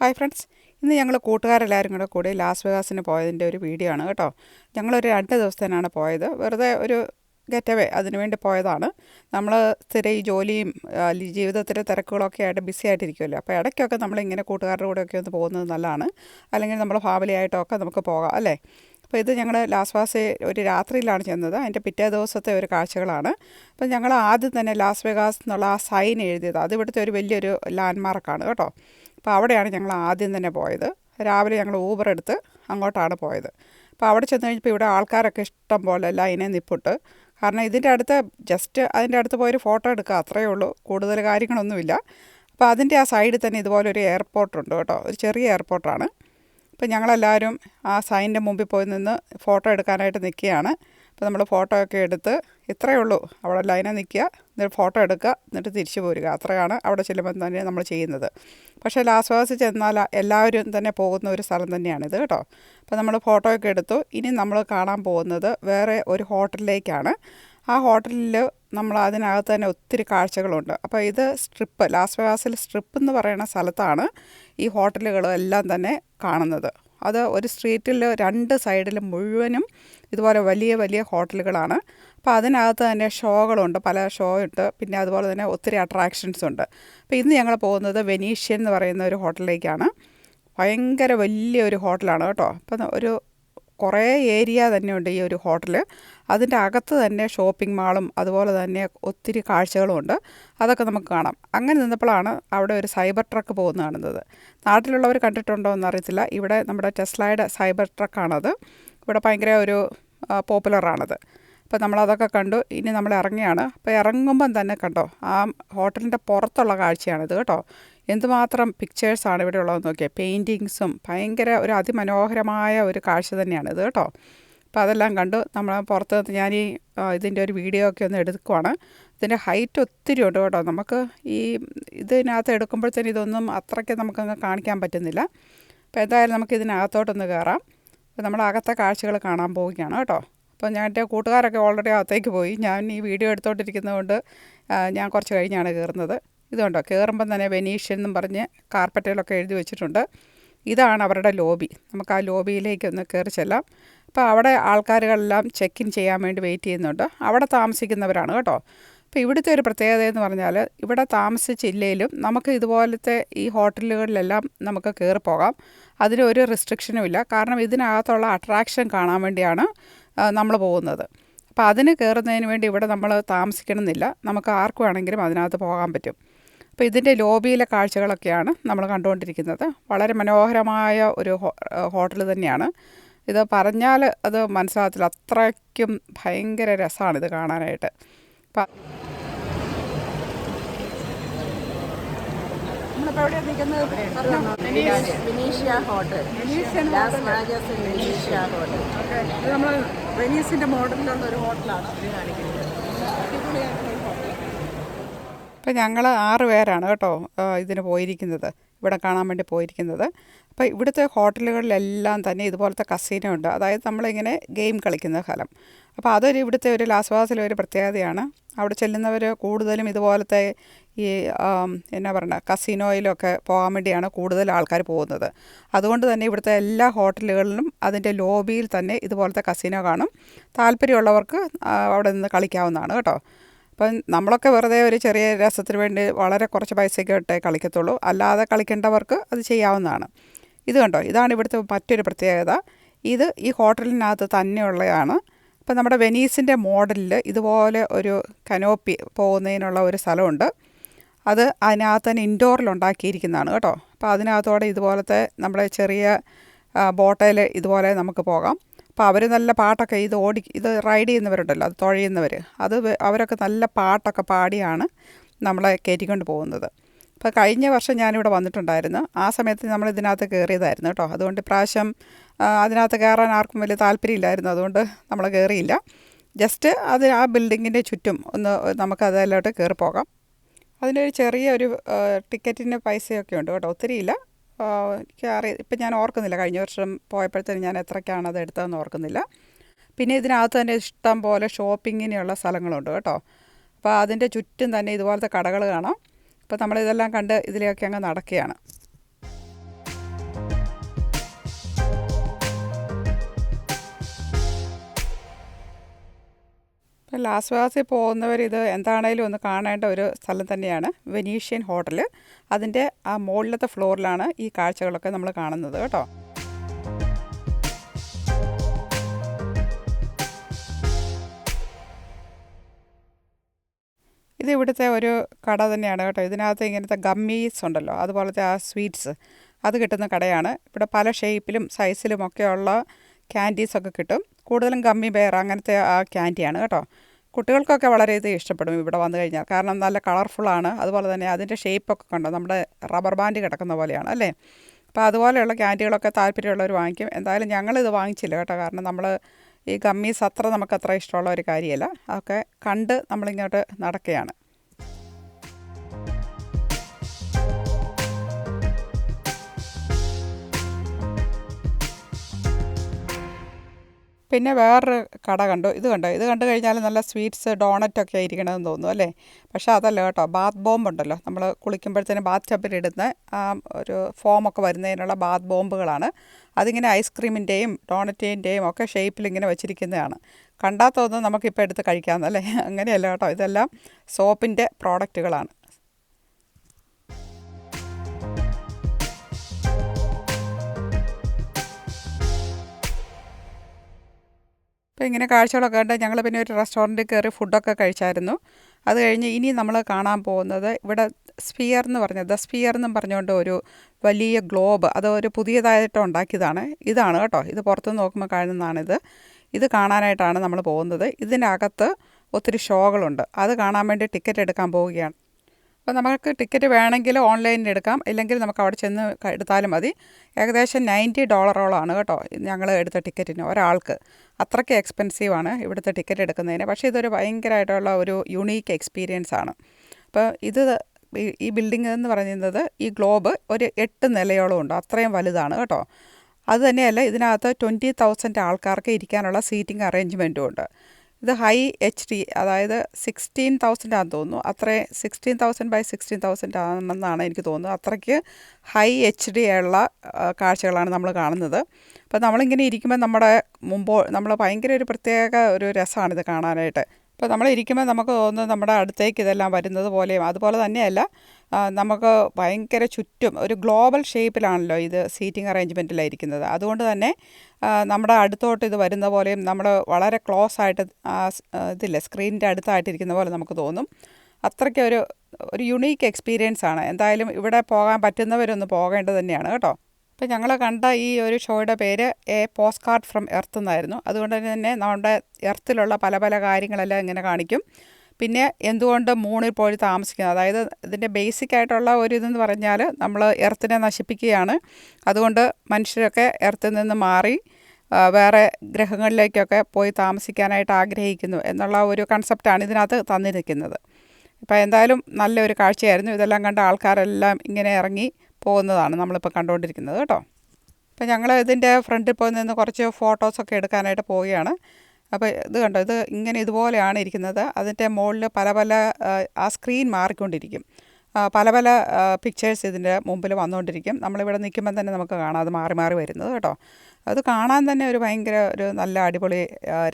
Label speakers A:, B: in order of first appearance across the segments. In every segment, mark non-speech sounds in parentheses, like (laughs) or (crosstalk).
A: Hi friends ഇന്ന് ഞങ്ങൾ കൂട്ടുകാരെല്ലാവരും കൂടെ കൂടി ലാസ് വെഗാസിന് പോയതിന്റെ ഒരു വീഡിയോ ആണ് കേട്ടോ. ഞങ്ങളൊരു രണ്ട് ദിവസത്തേനാണ് പോയത്. വെറുതെ ഒരു ഗെറ്റ് അവേ അതിനു വേണ്ടി പോയതാണ്. നമ്മൾ സ്ഥിരം ഈ ജോലിയും ജീവിതത്തിലെ തിരക്കുകളൊക്കെ ആയിട്ട് ബിസി ആയിട്ടിരിക്കുമല്ലോ അപ്പോൾ ഇടയ്ക്കൊക്കെ നമ്മളിങ്ങനെ കൂട്ടുകാരുടെ കൂടെയൊക്കെ ഒന്ന് പോകുന്നത് നല്ലതാണ്. അല്ലെങ്കിൽ നമ്മൾ ഫാമിലി ആയിട്ടൊക്കെ നമുക്ക് പോകാം അല്ലേ? അപ്പോൾ ഇത് ഞങ്ങൾ ലാസ് വാസ് ഒരു രാത്രിയിലാണ് ചെന്നത്. അതിന്റെ പിറ്റേ ദിവസത്തെ ഒരു കാഴ്ചകളാണ്. അപ്പോൾ ഞങ്ങൾ ആദ്യം തന്നെ ലാസ് വെഗാസ് എന്നുള്ള ആ സൈൻ എഴുതിയത്. അത് ഇവിടുത്തെ ഒരു വലിയൊരു ലാൻഡ്മാർക്കാണ് കേട്ടോ. അപ്പോൾ അവിടെയാണ് ഞങ്ങൾ ആദ്യം തന്നെ പോയത്. രാവിലെ ഞങ്ങൾ ഊബർ എടുത്ത് അങ്ങോട്ടാണ് പോയത്. അപ്പോൾ അവിടെ ചെന്ന് കഴിഞ്ഞപ്പോൾ ഇവിടെ ആൾക്കാരൊക്കെ ഇഷ്ടം പോലെ ലൈനെ നിപ്പിട്ട് കാരണം ഇതിന്റെ അടുത്ത് ജസ്റ്റ് അതിന്റെ അടുത്ത് പോയൊരു ഫോട്ടോ എടുക്കുക അത്രയേ ഉള്ളൂ. കൂടുതൽ കാര്യങ്ങളൊന്നുമില്ല. അപ്പോൾ അതിന്റെ ആ സൈഡിൽ തന്നെ ഇതുപോലെ ഒരു എയർപോർട്ടുണ്ട് കേട്ടോ. ഒരു ചെറിയ എയർപോർട്ടാണ് അപ്പോൾ ഞങ്ങളെല്ലാവരും ആ സൈനിന്റെ മുമ്പിൽ പോയി നിന്ന് ഫോട്ടോ എടുക്കാനായിട്ട് നിൽക്കുകയാണ്. അപ്പോൾ നമ്മൾ ഫോട്ടോ ഒക്കെ എടുത്ത് ഇത്രയേ ഉള്ളൂ. അവിടെ ലൈനിൽ നിൽക്കുക എന്നിട്ട് ഫോട്ടോ എടുക്കുക എന്നിട്ട് തിരിച്ചു പോരുക. അത്രയാണ് അവിടെ ചെല്ലുമ്പോൾ തന്നെ നമ്മൾ ചെയ്യുന്നത്. പക്ഷേ ലാസ് വേഗസ് ചെന്നാൽ എല്ലാവരും തന്നെ പോകുന്ന ഒരു സ്ഥലം തന്നെയാണിത് കേട്ടോ. അപ്പോൾ നമ്മൾ ഫോട്ടോ ഒക്കെ എടുത്തു. ഇനി നമ്മൾ കാണാൻ പോകുന്നത് വേറെ ഒരു ഹോട്ടലിലേക്കാണ്. ആ ഹോട്ടലിൽ നമ്മൾ അതിനകത്ത് തന്നെ ഒത്തിരി കാഴ്ചകളുണ്ട്. അപ്പോൾ ഇത് സ്ട്രിപ്പ് ലാസ് വേഗാസിൽ സ്ട്രിപ്പ് എന്ന് പറയുന്ന സ്ഥലത്താണ് ഈ ഹോട്ടലുകളും എല്ലാം തന്നെ കാണുന്നത്. അത് ഒരു സ്ട്രീറ്റിൽ രണ്ട് സൈഡിലും മുഴുവനും ഇതുപോലെ വലിയ വലിയ ഹോട്ടലുകളാണ്. അപ്പോൾ അതിനകത്ത് തന്നെ ഷോകളുണ്ട് പല ഷോ ഉണ്ട് പിന്നെ അതുപോലെ തന്നെ ഒത്തിരി അട്രാക്ഷൻസ് ഉണ്ട്. അപ്പോൾ ഇന്ന് ഞങ്ങൾ പോകുന്നത് വെനീഷ്യൻ എന്ന് പറയുന്ന ഒരു ഹോട്ടലിലേക്കാണ്. ഭയങ്കര വലിയൊരു ഹോട്ടലാണ് കേട്ടോ. അപ്പം ഒരു കുറേ ഏരിയ തന്നെയുണ്ട് ഈ ഒരു ഹോട്ടൽ അതിന്റെ അകത്ത് തന്നെ ഷോപ്പിംഗ് മാളും അതുപോലെ തന്നെ ഒത്തിരി കാഴ്ചകളും ഉണ്ട്. അതൊക്കെ നമുക്ക് കാണാം. അങ്ങനെ നിന്നപ്പോഴാണ് അവിടെ ഒരു സൈബർ ട്രക്ക് പോകുന്ന കാണുന്നത്. നാട്ടിലുള്ളവർ കണ്ടിട്ടുണ്ടോ എന്ന് എന്നറിയത്തില്ല. ഇവിടെ നമ്മുടെ ടെസ്ലയുടെ സൈബർ ട്രക്കാണത്. ഇവിടെ ഭയങ്കര ഒരു പോപ്പുലറാണത്. അപ്പോൾ നമ്മളതൊക്കെ കണ്ടു. ഇനി നമ്മൾ ഇറങ്ങിയാണ്. അപ്പോൾ ഇറങ്ങുമ്പം തന്നെ കണ്ടോ ആ ഹോട്ടലിന്റെ പുറത്തുള്ള കാഴ്ചയാണിത് കേട്ടോ. എന്തുമാത്രം പിക്ചേഴ്സാണ് ഇവിടെ ഉള്ളതെന്ന് നോക്കിയാൽ പെയിന്റിങ്സും ഭയങ്കര ഒരു അതിമനോഹരമായ ഒരു കാഴ്ച തന്നെയാണ് ഇത് കേട്ടോ. അപ്പോൾ അതെല്ലാം കണ്ടു. നമ്മൾ പുറത്ത് ഞാൻ ഈ ഇതിന്റെ ഒരു വീഡിയോ ഒക്കെ ഒന്ന് എടുക്കുവാണ്. ഇതിന്റെ ഹൈറ്റ് ഒത്തിരി ഉണ്ട് കേട്ടോ. നമുക്ക് ഈ ഇതിനകത്ത് എടുക്കുമ്പോഴത്തേന് ഇതൊന്നും അത്രയ്ക്ക് നമുക്കങ്ങ് കാണിക്കാൻ പറ്റുന്നില്ല. അപ്പോൾ എന്തായാലും നമുക്ക് ഇതിനകത്തോട്ടൊന്ന് കയറാം അപ്പോൾ നമ്മൾ അകത്തെ കാഴ്ചകൾ കാണാൻ പോവുകയാണ് കേട്ടോ. അപ്പോൾ ഞാൻ എന്റെ കൂട്ടുകാരൊക്കെ ഓൾറെഡി അകത്തേക്ക് പോയി. ഞാൻ ഈ വീഡിയോ എടുത്തോണ്ടിരിക്കുന്നതുകൊണ്ട് ഞാൻ കുറച്ച് കഴിഞ്ഞാണ് കയറുന്നത് ഇതുണ്ടോ? കയറുമ്പം തന്നെ വെനീഷ്യൻ എന്നും പറഞ്ഞ് കാർപ്പറ്റിലൊക്കെ എഴുതി വെച്ചിട്ടുണ്ട്. ഇതാണ് അവരുടെ ലോബി നമുക്ക് ആ ലോബിയിലേക്ക് ഒന്ന് കയറി ചെല്ലാം. അപ്പോൾ അവിടെ ആൾക്കാരുകളെല്ലാം ചെക്ക് ഇൻ ചെയ്യാൻ വേണ്ടി വെയിറ്റ് ചെയ്യുന്നുണ്ട്. അവിടെ താമസിക്കുന്നവരാണ് കേട്ടോ. അപ്പോൾ ഇവിടുത്തെ ഒരു പ്രത്യേകത എന്ന് പറഞ്ഞാൽ ഇവിടെ താമസിച്ചില്ലേലും നമുക്ക് ഇതുപോലത്തെ ഈ ഹോട്ടലുകളിലെല്ലാം നമുക്ക് കയറി പോകാം. അതിന് ഒരു റെസ്ട്രിക്ഷനും ഇല്ല. കാരണം ഇതിനകത്തുള്ള അട്രാക്ഷൻ കാണാൻ വേണ്ടിയാണ് നമ്മൾ പോകുന്നത്. അപ്പോൾ അതിന് കയറുന്നതിന് വേണ്ടി ഇവിടെ നമ്മൾ താമസിക്കണമെന്നില്ല. നമുക്ക് ആർക്കു വേണമെങ്കിലും അതിനകത്ത് പോകാൻ പറ്റും. അപ്പോൾ ഇതിന്റെ ലോബിയിലെ കാഴ്ചകളൊക്കെയാണ് നമ്മൾ കണ്ടുകൊണ്ടിരിക്കുന്നത്. വളരെ മനോഹരമായ ഒരു ഹോട്ടൽ തന്നെയാണ്. ഇത് പറഞ്ഞാൽ അത് മനസ്സിലാകത്തില്ല. അത്രയ്ക്കും ഭയങ്കര രസമാണ് ഇത് കാണാനായിട്ട്. നമ്മളിപ്പോൾ എവിടെയാണ് നിൽക്കുന്നത്?
B: Venetia hotel. Venetia hotel.
A: ഇത് നമ്മൾ വെനീസിന്റെ മോഡലിലുള്ള ഒരു ഹോട്ടലാണ്. അപ്പോൾ ഞങ്ങൾ ആറ് പേരാണ് കേട്ടോ ഇതിന് പോയിരിക്കുന്നത്. ഇവിടെ കാണാൻ വേണ്ടി പോയിരിക്കുന്നത്. അപ്പോൾ ഇവിടുത്തെ ഹോട്ടലുകളിലെല്ലാം തന്നെ ഇതുപോലത്തെ കസീനോ ഉണ്ട്. അതായത് നമ്മളിങ്ങനെ ഗെയിം കളിക്കുന്ന സ്ഥലം. അപ്പോൾ അതൊരു ഇവിടുത്തെ ഒരു ലാസ്വാസിലെ ഒരു പ്രത്യേകതയാണ്. അവിടെ ചെല്ലുന്നവർ കൂടുതലും ഇതുപോലത്തെ ഈ എന്നാ പറയുക കസീനോയിലൊക്കെ പോകാൻ വേണ്ടിയാണ് കൂടുതൽ ആൾക്കാർ പോകുന്നത്. അതുകൊണ്ട് തന്നെ ഇവിടുത്തെ എല്ലാ ഹോട്ടലുകളിലും അതിന്റെ ലോബിയിൽ തന്നെ ഇതുപോലത്തെ കസീനോ കാണും. താല്പര്യമുള്ളവർക്ക് അവിടെ നിന്ന് കളിക്കാവുന്നതാണ് കേട്ടോ. അപ്പം നമ്മളൊക്കെ വെറുതെ ഒരു ചെറിയ രസത്തിന് വേണ്ടി വളരെ കുറച്ച് പൈസയ്ക്ക് ഇട്ടേ കളിക്കത്തുള്ളൂ. അല്ലാതെ കളിക്കേണ്ടവർക്ക് അത് ചെയ്യാവുന്നതാണ്. ഇത് കണ്ടോ? ഇതാണ് ഇവിടുത്തെ മറ്റൊരു പ്രത്യേകത. ഇത് ഈ ഹോട്ടലിനകത്ത് തന്നെയുള്ളതാണ് അപ്പം നമ്മുടെ വെനീസിന്റെ മോഡലിൽ ഇതുപോലെ ഒരു കനോപ്പി പോകുന്നതിനുള്ള ഒരു സ്ഥലമുണ്ട്. അത് അതിനകത്ത് തന്നെ ഇൻഡോറിൽ ഉണ്ടാക്കിയിരിക്കുന്നതാണ് കേട്ടോ. അപ്പോൾ അതിനകത്തോടെ ഇതുപോലത്തെ നമ്മുടെ ചെറിയ ബോട്ടയിൽ ഇതുപോലെ നമുക്ക് പോകാം. അപ്പോൾ അവർ നല്ല പാട്ടൊക്കെ ഇത് ഓടി ഇത് റൈഡ് ചെയ്യുന്നവരുണ്ടല്ലോ അത് തുഴയുന്നവർ അത് അവരൊക്കെ നല്ല പാട്ടൊക്കെ പാടിയാണ് നമ്മളെ കയറ്റിക്കൊണ്ട് പോകുന്നത്. അപ്പോൾ കഴിഞ്ഞ വർഷം ഞാനിവിടെ വന്നിട്ടുണ്ടായിരുന്നു. ആ സമയത്ത് നമ്മൾ ഇതിനകത്ത് കയറിയതായിരുന്നു കേട്ടോ. അതുകൊണ്ട് ഇപ്രാവശ്യം അതിനകത്ത് കയറാൻ ആർക്കും വലിയ താല്പര്യമില്ലായിരുന്നു. അതുകൊണ്ട് നമ്മൾ കയറിയില്ല ജസ്റ്റ് അത് ആ ബിൽഡിങ്ങിന്റെ ചുറ്റും ഒന്ന് നമുക്ക് അതിലോട്ട് കയറി പോകാം. അതിനൊരു ചെറിയ ഒരു ടിക്കറ്റിന്റെ പൈസയൊക്കെ ഉണ്ട് കേട്ടോ. ഒത്തിരിയില്ല. എനിക്ക് അറിയ ഇപ്പം ഞാൻ ഓർക്കുന്നില്ല. കഴിഞ്ഞ വർഷം പോയപ്പോഴത്തേനും ഞാൻ എത്രയ്ക്കാണ് അത് എടുത്തതെന്ന് ഓർക്കുന്നില്ല. പിന്നെ ഇതിനകത്ത് തന്നെ ഇഷ്ടം പോലെ ഷോപ്പിങ്ങിനുള്ള സ്ഥലങ്ങളുണ്ട് കേട്ടോ. അപ്പോൾ അതിന്റെ ചുറ്റും തന്നെ ഇതുപോലത്തെ കടകൾ കാണാം. അപ്പോൾ നമ്മളിതെല്ലാം കണ്ട് ഇതിലേക്ക് അങ്ങ് നടക്കുകയാണ്. ലാസ് വേഗാസിൽ പോകുന്നവർ ഇത് എന്താണേലും ഒന്ന് കാണേണ്ട ഒരു സ്ഥലം തന്നെയാണ് വെനീഷ്യൻ ഹോട്ടൽ അതിന്റെ ആ മുകളിലത്തെ ഫ്ലോറിലാണ് ഈ കാഴ്ചകളൊക്കെ നമ്മൾ കാണുന്നത് കേട്ടോ. ഇത് ഇവിടുത്തെ ഒരു കട തന്നെയാണ് കേട്ടോ. ഇതിനകത്ത് ഇങ്ങനത്തെ ഗമ്മീസ് ഉണ്ടല്ലോ അതുപോലത്തെ ആ സ്വീറ്റ്സ് അത് കിട്ടുന്ന കടയാണ്. ഇവിടെ പല ഷേപ്പിലും സൈസിലും ഒക്കെയുള്ള ക്യാൻഡീസൊക്കെ കിട്ടും. കൂടുതലും കമ്മി ബെയർ അങ്ങനത്തെ ആ ക്യാൻഡിയാണ് കേട്ടോ. കുട്ടികൾക്കൊക്കെ വളരെയധികം ഇഷ്ടപ്പെടും ഇവിടെ വന്നു കഴിഞ്ഞാൽ. കാരണം നല്ല കളർഫുള്ളാണ് അതുപോലെ തന്നെ അതിന്റെ ഷേപ്പൊക്കെ കണ്ടോ? നമ്മുടെ റബ്ബർ ബാൻഡ് കിടക്കുന്ന പോലെയാണ് അല്ലേ? അപ്പോൾ അതുപോലെയുള്ള ക്യാൻഡികളൊക്കെ താല്പര്യമുള്ളവർ വാങ്ങിക്കും. എന്തായാലും ഞങ്ങളിത് വാങ്ങിച്ചില്ല കേട്ടോ. കാരണം നമ്മൾ ഈ ഗമ്മീസ് അത്ര നമുക്ക് അത്ര ഇഷ്ടമുള്ള ഒരു കാര്യമല്ല. അതൊക്കെ കണ്ട് നമ്മളിങ്ങോട്ട് നടക്കുകയാണ്. പിന്നെ വേറൊരു കട കണ്ടു. ഇത് കണ്ടോ? ഇത് കണ്ടു കഴിഞ്ഞാൽ നല്ല സ്വീറ്റ്സ് ഡോണറ്റൊക്കെ ആയിരിക്കണമെന്ന് തോന്നുന്നു അല്ലേ? പക്ഷേ അതല്ല കേട്ടോ. ബാത്ത് ബോംബ് ഉണ്ടല്ലോ. നമ്മൾ കുളിക്കുമ്പോഴത്തേന് ബാത്ത് ടബിലിടുന്ന ആ ഒരു ഫോമൊക്കെ വരുന്നതിനുള്ള ബാത്ത് ബോംബുകളാണ്. അതിങ്ങനെ ഐസ്ക്രീമിന്റെയും ഡോണറ്റിന്റെയും ഒക്കെ ഷേപ്പിൽ ഇങ്ങനെ വെച്ചിരിക്കുന്നതാണ്. കണ്ടാൽ തോന്നുന്നു നമുക്കിപ്പോൾ എടുത്ത് കഴിക്കാമെന്നല്ലേ (laughs) അങ്ങനെയല്ല കേട്ടോ. ഇതെല്ലാം സോപ്പിന്റെ പ്രോഡക്റ്റുകളാണ് അപ്പോൾ ഇങ്ങനെ കാഴ്ചകളൊക്കെ കണ്ട് ഞങ്ങൾ പിന്നെ ഒരു റെസ്റ്റോറന്റിൽ കയറി ഫുഡൊക്കെ കഴിച്ചായിരുന്നു. അത് കഴിഞ്ഞ് ഇനി നമ്മൾ കാണാൻ പോകുന്നത് ഇവിടെ സ്ഫിയർ എന്ന് പറഞ്ഞ ദ സ്ഫിയർ എന്നും പറഞ്ഞുകൊണ്ട് ഒരു വലിയ ഗ്ലോബ് അത് ഒരു പുതിയതായിട്ട് ഉണ്ടാക്കിയതാണ്. ഇതാണ് കേട്ടോ ഇത് പുറത്തുനിന്ന് നോക്കുമ്പോൾ കാണുന്നതാണിത്. ഇത് കാണാനായിട്ടാണ് നമ്മൾ പോകുന്നത്. ഇതിനകത്ത് ഒത്തിരി ഷോകളുണ്ട്. അത് കാണാൻ വേണ്ടി ടിക്കറ്റ് എടുക്കാൻ പോവുകയാണ്. അപ്പോൾ നമുക്ക് ടിക്കറ്റ് വേണമെങ്കിൽ ഓൺലൈനിൽ എടുക്കാം. ഇല്ലെങ്കിൽ നമുക്ക് അവിടെ ചെന്ന് എടുത്താലും മതി. ഏകദേശം നയന്റി ഡോളറോളാണ് കേട്ടോ ഞങ്ങൾ എടുത്ത ടിക്കറ്റിന് ഒരാൾക്ക്. അത്രയ്ക്ക് എക്സ്പെൻസീവാണ് ഇവിടുത്തെ ടിക്കറ്റ് എടുക്കുന്നതിന്. പക്ഷേ ഇതൊരു ഭയങ്കരമായിട്ടുള്ള ഒരു യുണീക്ക് എക്സ്പീരിയൻസ് ആണ്. അപ്പോൾ ഇത് ഈ ബിൽഡിംഗ് എന്ന് പറയുന്നത് ഈ ഗ്ലോബ് ഒരു എട്ട് നിലയോളം ഉണ്ട്. അത്രയും വലുതാണ് കേട്ടോ. അതുതന്നെയല്ല ഇതിനകത്ത് ട്വന്റി തൗസൻഡ് ആൾക്കാർക്ക് ഇരിക്കാനുള്ള സീറ്റിംഗ് അറേഞ്ച്മെന്റും ഉണ്ട്. ഇത് ഹൈ എച്ച് ഡി അതായത് സിക്സ്റ്റീൻ തൗസൻഡ് ആണെന്ന് തോന്നുന്നു. അത്രേ sixteen thousand by sixteen thousand ആണെന്നാണ് എനിക്ക് തോന്നുന്നത്. അത്രയ്ക്ക് ഹൈ എച്ച് ഡി ഉള്ള കാഴ്ചകളാണ് നമ്മൾ കാണുന്നത്. അപ്പോൾ നമ്മളിങ്ങനെ ഇരിക്കുമ്പോൾ നമ്മുടെ മുമ്പോ നമ്മൾ ഭയങ്കര ഒരു പ്രത്യേക ഒരു രസമാണിത് കാണാനായിട്ട്. ഇപ്പോൾ നമ്മൾ ഇരിക്കുമ്പോൾ നമുക്ക് തോന്നുന്നത് നമ്മുടെ അടുത്തേക്ക് ഇതെല്ലാം വരുന്നത് പോലെയും അതുപോലെ തന്നെയല്ല നമുക്ക് ഭയങ്കര ചുറ്റും ഒരു ഗ്ലോബൽ ഷേപ്പിലാണല്ലോ ഇത് സീറ്റിംഗ് അറേഞ്ച്മെന്റിലായിരിക്കുന്നത്. അതുകൊണ്ട് തന്നെ നമ്മുടെ അടുത്തോട്ട് ഇത് വരുന്ന പോലെയും നമ്മൾ വളരെ ക്ലോസ് ആയിട്ട് ഇതില്ലേ സ്ക്രീനിന്റെ അടുത്തായിട്ടിരിക്കുന്ന പോലെ നമുക്ക് തോന്നും. അത്രയ്ക്ക് ഒരു ഒരു യുണീക്ക് എക്സ്പീരിയൻസ് ആണ് എന്തായാലും ഇവിടെ പോകാൻ പറ്റുന്നവരൊന്ന് പോകേണ്ടത് തന്നെയാണ് കേട്ടോ. അപ്പോൾ ഞങ്ങൾ കണ്ട ഈ ഒരു ഷോയുടെ പേര് a post card from earth എന്നായിരുന്നു. അതുകൊണ്ട് തന്നെ നമ്മുടെ എർത്തിലുള്ള പല പല കാര്യങ്ങളെല്ലാം ഇങ്ങനെ കാണിക്കും. പിന്നെ എന്തുകൊണ്ട് മൂണിൽ പോയി താമസിക്കുന്നത്? അതായത് ഇതിന്റെ ബേസിക് ആയിട്ടുള്ള ഒരു ഇതെന്ന് പറഞ്ഞാൽ നമ്മൾ എർത്തിനെ നശിപ്പിക്കുകയാണ്. അതുകൊണ്ട് മനുഷ്യരൊക്കെ എർത്തിൽ നിന്ന് മാറി വേറെ ഗ്രഹങ്ങളിലേക്കൊക്കെ പോയി താമസിക്കാനായിട്ട് ആഗ്രഹിക്കുന്നു എന്നുള്ള ഒരു കൺസെപ്റ്റാണ് ഇതിനകത്ത് തന്നിരിക്കുന്നത്. ഇപ്പോൾ എന്തായാലും നല്ലൊരു കാഴ്ചയായിരുന്നു. ഇതെല്ലാം കണ്ട ആൾക്കാരെല്ലാം ഇങ്ങനെ ഇറങ്ങി പോകുന്നതാണ് നമ്മളിപ്പോൾ കണ്ടുകൊണ്ടിരിക്കുന്നത് കേട്ടോ. അപ്പോൾ ഞങ്ങൾ ഇതിന്റെ ഫ്രണ്ടിൽ പോയി നിന്ന് കുറച്ച് ഫോട്ടോസൊക്കെ എടുക്കാനായിട്ട് പോവുകയാണ്. അപ്പോൾ ഇത് കണ്ടോ ഇത് ഇങ്ങനെ ഇതുപോലെയാണ് ഇരിക്കുന്നത്. അതിന്റെ മുകളിൽ പല പല ആ, സ്ക്രീൻ മാറിക്കൊണ്ടിരിക്കും. പല പല പിക്ചേഴ്സ് ഇതിന്റെ മുമ്പിൽ വന്നുകൊണ്ടിരിക്കും. നമ്മളിവിടെ നിൽക്കുമ്പോൾ തന്നെ നമുക്ക് കാണാം അത് മാറി മാറി വരുന്നത് കേട്ടോ. അത് കാണാൻ തന്നെ ഒരു ഭയങ്കര ഒരു നല്ല അടിപൊളി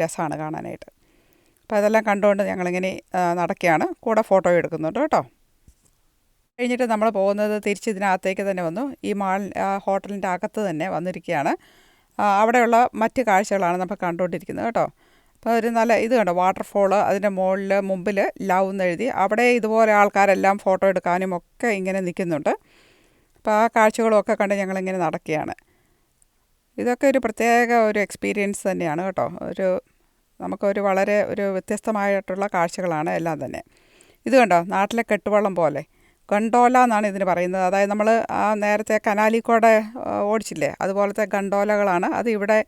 A: രസമാണ് കാണാനായിട്ട്. അപ്പോൾ അതെല്ലാം കണ്ടുകൊണ്ട് ഞങ്ങളിങ്ങനെ നടക്കുകയാണ്. കൂടെ ഫോട്ടോ എടുക്കുന്നുണ്ട് കേട്ടോ. കഴിഞ്ഞിട്ട് നമ്മൾ പോകുന്നത് തിരിച്ച് ഇതിനകത്തേക്ക് തന്നെ വന്നു. ഈ മാൾ ഹോട്ടലിന്റെ അകത്ത് തന്നെ വന്നിരിക്കുകയാണ്. അവിടെയുള്ള മറ്റ് കാഴ്ചകളാണ് നമ്മൾ കണ്ടുകൊണ്ടിരിക്കുന്നത് കേട്ടോ. അപ്പോൾ ഒരു നല്ല ഇത് കണ്ടോ? വാട്ടർഫോൾ അതിന്റെ മുകളിൽ മുമ്പിൽ ലവ് എന്ന് എഴുതി. അവിടെ ഇതുപോലെ ആൾക്കാരെല്ലാം ഫോട്ടോ എടുക്കാനും ഒക്കെ ഇങ്ങനെ നിൽക്കുന്നുണ്ട്. അപ്പോൾ ആ കാഴ്ചകളൊക്കെ കണ്ട് ഞങ്ങളിങ്ങനെ നടക്കുകയാണ്. ഇതൊക്കെ ഒരു പ്രത്യേക ഒരു എക്സ്പീരിയൻസ് തന്നെയാണ് കേട്ടോ. ഒരു നമുക്കൊരു വളരെ ഒരു വ്യത്യസ്തമായിട്ടുള്ള കാഴ്ചകളാണ് എല്ലാം തന്നെ. ഇത് കണ്ടോ? നാട്ടിലെ കെട്ടുവള്ളം പോലെ. ഗണ്ടോല എന്നാണ് ഇതിന് പറയുന്നത്. അതായത് നമ്മൾ ആ നേരത്തെ കനാലിക്കോടെ ഓടിച്ചില്ലേ? അതുപോലത്തെ ഗണ്ടോലകളാണ്. അത് ഇവിടെ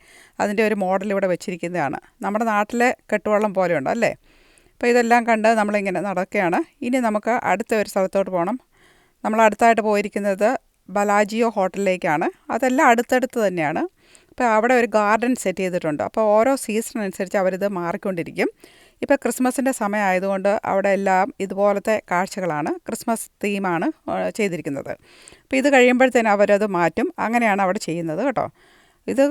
A: അതിന്റെ ഒരു മോഡൽ ഇവിടെ വെച്ചിരിക്കുന്നതാണ്. നമ്മുടെ നാട്ടിലെ കെട്ടുവള്ളം പോലെയുണ്ട് അല്ലേ? അപ്പോൾ ഇതെല്ലാം കണ്ട് നമ്മളിങ്ങനെ നടക്കുകയാണ്. ഇനി നമുക്ക് അടുത്ത ഒരു സ്ഥലത്തോട്ട് പോകണം നമ്മൾ അടുത്തായിട്ട് പോയിരിക്കുന്നത് ബലാജിയോ ഹോട്ടലിലേക്കാണ്. അതെല്ലാം അടുത്തടുത്ത് തന്നെയാണ്. അപ്പോൾ അവിടെ ഒരു ഗാർഡൻ സെറ്റ് ചെയ്തിട്ടുണ്ട്. അപ്പോൾ ഓരോ സീസൺ അനുസരിച്ച് അവരിത് മാറിക്കൊണ്ടിരിക്കും. ഇപ്പോൾ ക്രിസ്മസിന്റെ സമയമായതുകൊണ്ട് അവിടെ എല്ലാം ഇതുപോലത്തെ കാഴ്ചകളാണ് ക്രിസ്മസ് തീമാണ് ചെയ്തിരിക്കുന്നത്. അപ്പോൾ ഇത് കഴിയുമ്പോഴത്തേനും അവരത് മാറ്റും. അങ്ങനെയാണ് അവിടെ ചെയ്യുന്നത് കേട്ടോ. ഇത്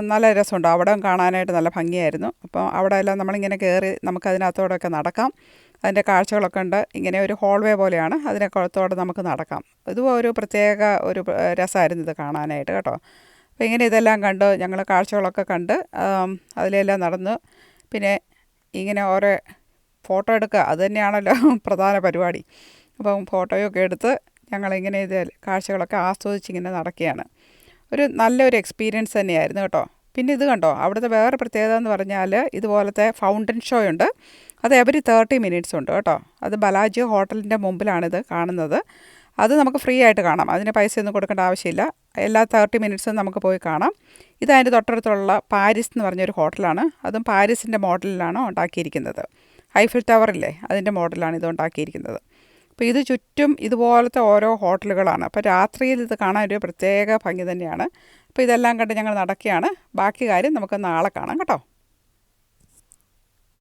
A: നല്ല രസമുണ്ട്. അവിടെ കാണാനായിട്ട് നല്ല ഭംഗിയായിരുന്നു. അപ്പോൾ അവിടെ എല്ലാം നമ്മളിങ്ങനെ കയറി നമുക്കതിനകത്തോടെയൊക്കെ നടക്കാം. അതിന്റെ കാഴ്ചകളൊക്കെ ഉണ്ട്. ഇങ്ങനെ ഒരു ഹോൾവേ പോലെയാണ്. അതിനകത്തോടെ നമുക്ക് നടക്കാം. ഇതും ഒരു പ്രത്യേക ഒരു രസമായിരുന്നു ഇത് കാണാനായിട്ട് കേട്ടോ. അപ്പോൾ ഇങ്ങനെ ഇതെല്ലാം കണ്ട് ഞങ്ങൾ കാഴ്ചകളൊക്കെ കണ്ട് അതിലെല്ലാം നടന്ന് പിന്നെ ഇങ്ങനെ ഓരോ ഫോട്ടോ എടുക്കുക. അത് തന്നെയാണല്ലോ (laughs) പ്രധാന പരിപാടി. അപ്പം ഫോട്ടോയൊക്കെ എടുത്ത് ഞങ്ങളിങ്ങനെ ഇത് കാഴ്ചകളൊക്കെ ആസ്വദിച്ചിങ്ങനെ നടക്കുകയാണ്. ഒരു നല്ലൊരു എക്സ്പീരിയൻസ് തന്നെയായിരുന്നു കേട്ടോ. പിന്നെ ഇത് കണ്ടോ? അവിടുത്തെ വേറെ പ്രത്യേകത എന്ന് പറഞ്ഞാൽ ഇതുപോലത്തെ ഫൗണ്ടൻ ഷോ ഉണ്ട്. അത് എവറി തേർട്ടി മിനിറ്റ്സ് ഉണ്ട് കേട്ടോ. അത് ബലാജി ഹോട്ടലിന്റെ മുമ്പിലാണിത് കാണുന്നത്. അത് നമുക്ക് ഫ്രീ ആയിട്ട് കാണാം. അതിന് പൈസ ഒന്നും കൊടുക്കേണ്ട ആവശ്യമില്ല. എല്ലാ തേർട്ടി മിനിറ്റ്സും നമുക്ക് പോയി കാണാം. ഇത് അതിന്റെ തൊട്ടടുത്തുള്ള പാരീസ് എന്ന് പറഞ്ഞൊരു ഹോട്ടലാണ്. അതും പാരീസിന്റെ മോഡലിലാണ് ഉണ്ടാക്കിയിരിക്കുന്നത്. ഐഫിൽ ടവറില്ലേ അതിന്റെ മോഡലാണ് ഇത് ഉണ്ടാക്കിയിരിക്കുന്നത്. അപ്പോൾ ഇത് ചുറ്റും ഇതുപോലത്തെ ഓരോ ഹോട്ടലുകളാണ്. അപ്പോൾ രാത്രിയിൽ ഇത് കാണാൻ ഒരു പ്രത്യേക ഭംഗി തന്നെയാണ്. അപ്പോൾ ഇതെല്ലാം കണ്ട് ഞങ്ങൾ നടക്കുകയാണ്. ബാക്കി കാര്യം നമുക്ക് നാളെ കാണാം കേട്ടോ.